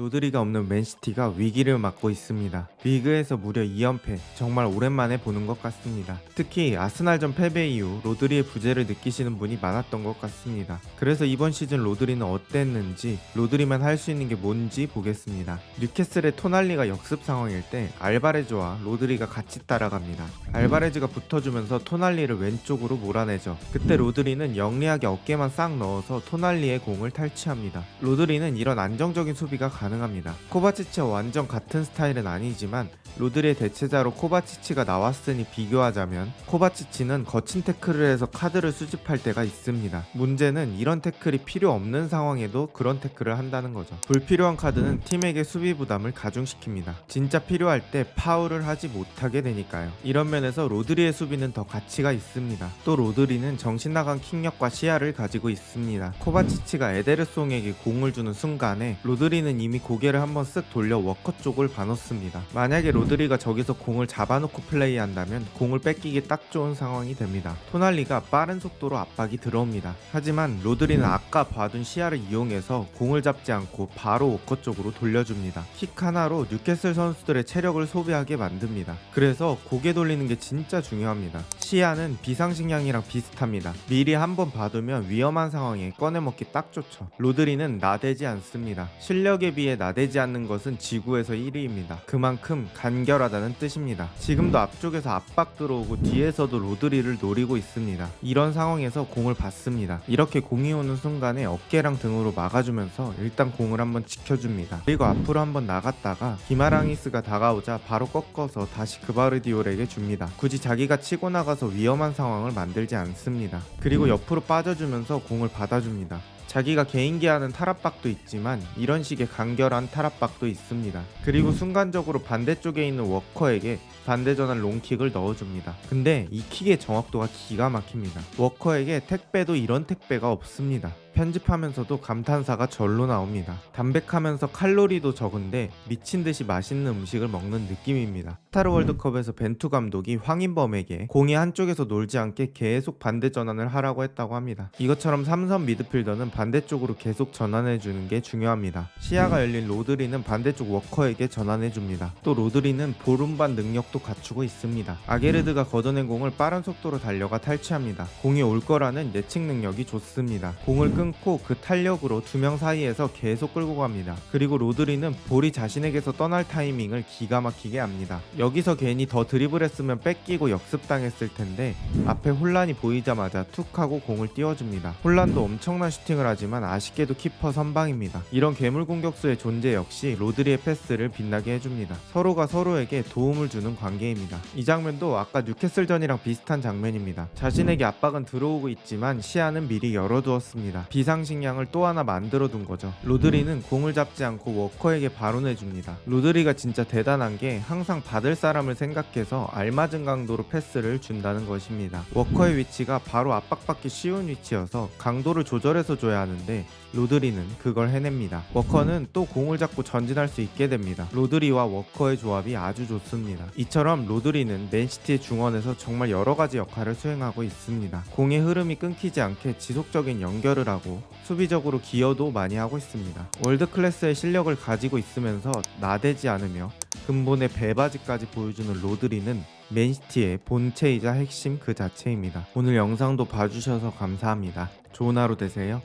로드리가 없는 맨시티가 위기를 맞고 있습니다. 리그에서 무려 2연패, 정말 오랜만에 보는 것 같습니다. 특히 아스날전 패배 이후 로드리의 부재를 느끼시는 분이 많았던 것 같습니다. 그래서 이번 시즌 로드리는 어땠는지, 로드리만 할 수 있는 게 뭔지 보겠습니다. 뉴캐슬의 토날리가 역습 상황일 때 알바레즈와 로드리가 같이 따라갑니다. 알바레즈가 붙어주면서 토날리를 왼쪽으로 몰아내죠. 그때 로드리는 영리하게 어깨만 싹 넣어서 토날리의 공을 탈취합니다. 로드리는 이런 안정적인 수비가 가 능합니다. 코바치치와 완전 같은 스타일은 아니지만 로드리의 대체자로 코바치치가 나왔으니 비교하자면 코바치치는 거친 태클을 해서 카드를 수집할 때가 있습니다. 문제는 이런 태클이 필요 없는 상황에도 그런 태클을 한다는 거죠. 불필요한 카드는 팀에게 수비 부담을 가중시킵니다. 진짜 필요할 때 파울을 하지 못하게 되니까요. 이런 면에서 로드리의 수비는 더 가치가 있습니다. 또 로드리는 정신 나간 킥력과 시야를 가지고 있습니다. 코바치치가 에데르송에게 공을 주는 순간에 로드리는 이미 고개를 한번 쓱 돌려 워커 쪽을 봐놓습니다. 만약에 로드리가 저기서 공을 잡아놓고 플레이한다면 공을 뺏기기 딱 좋은 상황이 됩니다. 토날리가 빠른 속도로 압박이 들어옵니다. 하지만 로드리는 아까 봐둔 시야를 이용해서 공을 잡지 않고 바로 워커 쪽으로 돌려줍니다. 킥 하나로 뉴캐슬 선수들의 체력을 소비하게 만듭니다. 그래서 고개 돌리는 게 진짜 중요합니다. 시야는 비상식량이랑 비슷합니다. 미리 한번 봐두면 위험한 상황에 꺼내먹기 딱 좋죠. 로드리는 나대지 않습니다. 실력에 비해 나대지 않는 것은 지구에서 1위입니다. 그만큼 간결하다는 뜻입니다. 지금도 앞쪽에서 압박 들어오고 뒤에서도 로드리를 노리고 있습니다. 이런 상황에서 공을 받습니다. 이렇게 공이 오는 순간에 어깨랑 등으로 막아주면서 일단 공을 한번 지켜줍니다. 그리고 앞으로 한번 나갔다가 기마랑이스가 다가오자 바로 꺾어서 다시 그바르디올에게 줍니다. 굳이 자기가 치고 나가서 위험한 상황을 만들지 않습니다. 그리고 옆으로 빠져주면서 공을 받아줍니다. 자기가 개인기 하는 탈압박도 있지만 이런 식의 간결한 탈압박도 있습니다. 그리고 순간적으로 반대쪽에 있는 워커에게 반대 전환 롱킥을 넣어줍니다. 근데 이 킥의 정확도가 기가 막힙니다. 워커에게 택배도 이런 택배가 없습니다. 편집하면서도 감탄사가 절로 나옵니다. 담백하면서 칼로리도 적은데 미친 듯이 맛있는 음식을 먹는 느낌입니다. 스타르 월드컵에서 벤투 감독이 황인범에게 공이 한쪽에서 놀지 않게 계속 반대 전환을 하라고 했다고 합니다. 이것처럼 삼선 미드필더는 반대쪽으로 계속 전환해 주는 게 중요합니다. 시야가 열린 로드리는 반대쪽 워커에게 전환해 줍니다. 또 로드리는 보름반 능력도 갖추고 있습니다. 아게르드가 걷어낸 공을 빠른 속도로 달려가 탈취합니다. 공이 올 거라는 예측 능력이 좋습니다. 공을 끊고 그 탄력으로 두 명 사이에서 계속 끌고 갑니다. 그리고 로드리는 볼이 자신에게서 떠날 타이밍을 기가 막히게 합니다. 여기서 괜히 더 드리블했으면 뺏기고 역습당했을 텐데 앞에 혼란이 보이자마자 툭 하고 공을 띄워줍니다. 혼란도 엄청난 슈팅을 하지만 아쉽게도 키퍼 선방입니다. 이런 괴물 공격수 의 존재 역시 로드리의 패스를 빛나게 해줍니다. 서로가 서로에게 도움을 주는 관계입니다. 이 장면도 아까 뉴캐슬전이랑 비슷한 장면입니다. 자신에게 압박은 들어오고 있지만 시야는 미리 열어두었습니다. 비상식량을 또 하나 만들어 둔 거죠. 로드리는 공을 잡지 않고 워커에게 바로 내줍니다. 로드리가 진짜 대단한 게 항상 받을 사람을 생각해서 알맞은 강도로 패스를 준다는 것입니다. 워커의 위치가 바로 압박받기 쉬운 위치여서 강도를 조절해서 줘야 하는데 로드리는 그걸 해냅니다. 워커는 또 공을 잡고 전진할 수 있게 됩니다. 로드리와 워커의 조합이 아주 좋습니다. 이처럼 로드리는 맨시티의 중원에서 정말 여러 가지 역할을 수행하고 있습니다. 공의 흐름이 끊기지 않게 지속적인 연결을 하고 수비적으로 기여도 많이 하고 있습니다. 월드 클래스의 실력을 가지고 있으면서 나대지 않으며 근본의 배바지까지 보여주는 로드리는 맨시티의 본체이자 핵심 그 자체입니다. 오늘 영상도 봐주셔서 감사합니다. 좋은 하루 되세요.